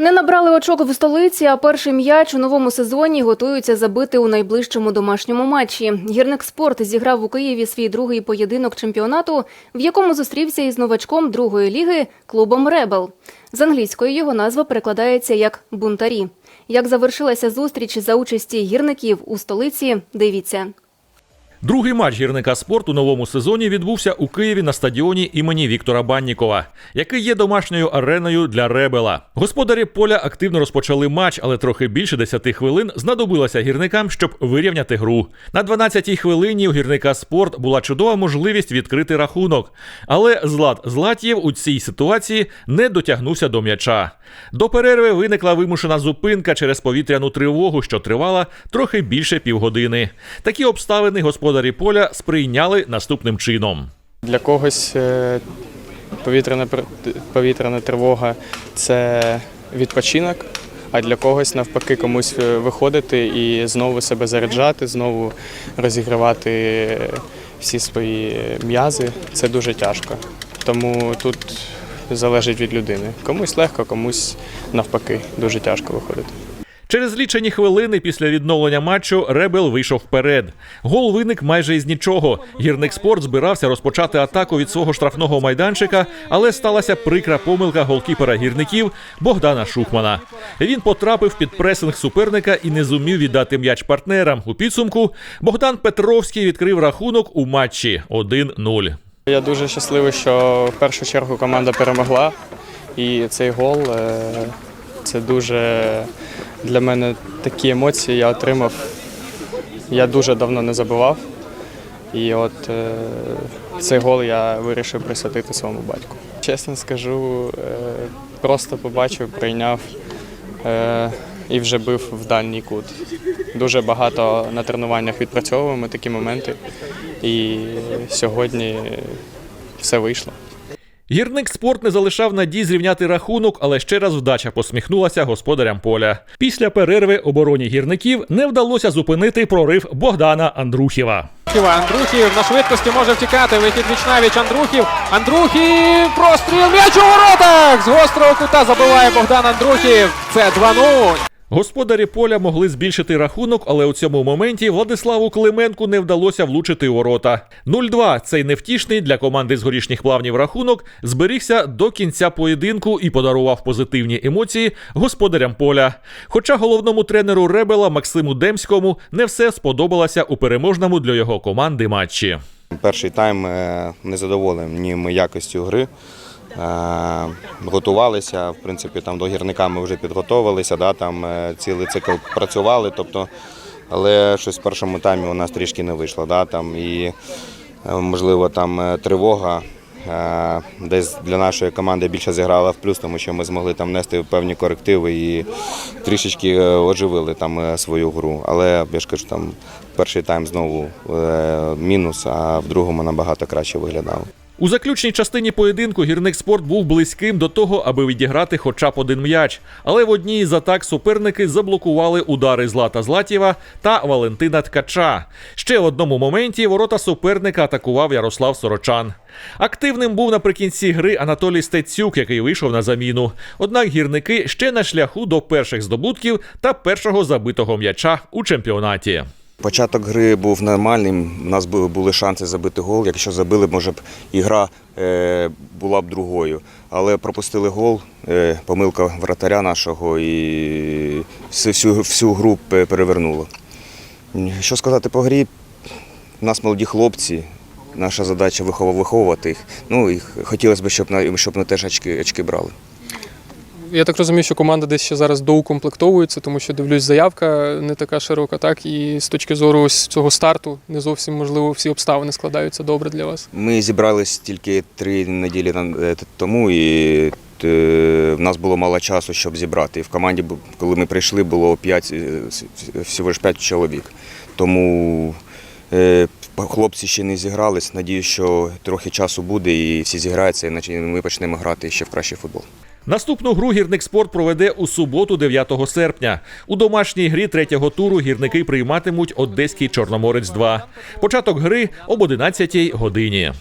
Не набрали очок в столиці, а перший м'яч у новому сезоні готуються забити у найближчому домашньому матчі. Гірник спорт зіграв у Києві свій другий поєдинок чемпіонату, в якому зустрівся із новачком другої ліги клубом Ребел. З англійської його назва перекладається як бунтарі. Як завершилася зустріч за участі гірників у столиці, дивіться. Другий матч гірника спорт у новому сезоні відбувся у Києві на стадіоні імені Віктора Баннікова, який є домашньою ареною для Ребела. Господарі поля активно розпочали матч, але трохи більше 10 хвилин знадобилося гірникам, щоб вирівняти гру. На 12-й хвилині у гірника спорт була чудова можливість відкрити рахунок. Але Злат Златєв у цій ситуації не дотягнувся до м'яча. До перерви виникла вимушена зупинка через повітряну тривогу, що тривала трохи більше півгодини. Такі обставини господарі поля сприйняли наступним чином. Для когось е, повітряна, повітряна тривога це відпочинок, а для когось навпаки комусь е, виходити і знову себе заряджати, знову розігрівати е, всі свої м'язи. Це дуже тяжко. Тому тут залежить від людини. Комусь легко, комусь навпаки дуже тяжко виходити. Через лічені хвилини після відновлення матчу Ребел вийшов вперед. Гол виник майже із нічого. Гірник спорт збирався розпочати атаку від свого штрафного майданчика, але сталася прикра помилка голкіпера гірників Богдана Шухмана. Він потрапив під пресинг суперника і не зумів віддати м'яч партнерам. У підсумку Богдан Петровський відкрив рахунок у матчі 1-0. Я дуже щасливий, що в першу чергу команда перемогла. І цей гол е, це дуже для мене такі емоції я отримав. Я дуже давно не забував. І от е, цей гол я вирішив присвятити своєму батьку. Чесно скажу, е, просто побачив, прийняв е, і вже бив в дальній кут. Дуже багато на тренуваннях відпрацьовуємо такі моменти. І сьогодні все вийшло. Гірник спорт не залишав надій зрівняти рахунок, але ще раз вдача посміхнулася господарям поля. Після перерви обороні гірників не вдалося зупинити прорив Богдана Андрухіва. Андрухів. На швидкості може втікати. Вихід віч-навіч Андрухів. Андрухів. Простріл. М'яч у воротах. З гострого кута забиває Богдан Андрухів. Це 2-0. Господарі поля могли збільшити рахунок, але у цьому моменті Владиславу Клименку не вдалося влучити у ворота. 0-2 цей невтішний для команди з горішніх плавнів рахунок зберігся до кінця поєдинку і подарував позитивні емоції господарям поля. Хоча головному тренеру Ребела Максиму Демському не все сподобалося у переможному для його команди матчі. Перший тайм е, не задоволені ми якістю гри. Е, Готувалися, в принципі, там до гірника ми вже підготовилися, да, там е, цілий цикл працювали, тобто, але щось в першому таймі у нас трішки не вийшло. Да, там, і, е, можливо, там тривога десь для нашої команди більше зіграла в плюс, тому що ми змогли там внести певні корективи і трішечки оживили там свою гру. Але я ж кажу, там перший тайм знову мінус, а в другому набагато краще виглядав. У заключній частині поєдинку гірник спорт був близьким до того, аби відіграти хоча б один м'яч. Але в одній із атак суперники заблокували удари Злата Златєва та Валентина Ткача. Ще в одному моменті ворота суперника атакував Ярослав Сорочан. Активним був наприкінці гри Анатолій Стецюк, який вийшов на заміну. Однак гірники ще на шляху до перших здобутків та першого забитого м'яча у чемпіонаті. Початок гри був нормальним. У нас були, шанси забити гол. Якщо забили, може б ігра е, була б другою. Але пропустили гол, е, помилка вратаря нашого і всю, всю, гру перевернуло. Що сказати по грі? У нас молоді хлопці. Наша задача виховувати їх. Ну і хотілося б, щоб, на- щоб ми теж очки, очки брали. Я так розумію, що команда десь ще зараз доукомплектовується, тому що дивлюсь, заявка не така широка, так і з точки зору ось цього старту не зовсім можливо всі обставини складаються добре для вас. Ми зібрались тільки три неділі е, тому, і в нас було мало часу, щоб зібрати. І в команді, коли ми прийшли, було п'ять, е, всього ж п'ять чоловік. Тому е, хлопці ще не зігрались. Надію, що трохи часу буде і всі зіграються, і ми почнемо грати ще в кращий футбол. Наступну гру гірник спорт проведе у суботу, 9 серпня. У домашній грі третього туру гірники прийматимуть Одеський Чорноморець 2 Початок гри об 11 годині.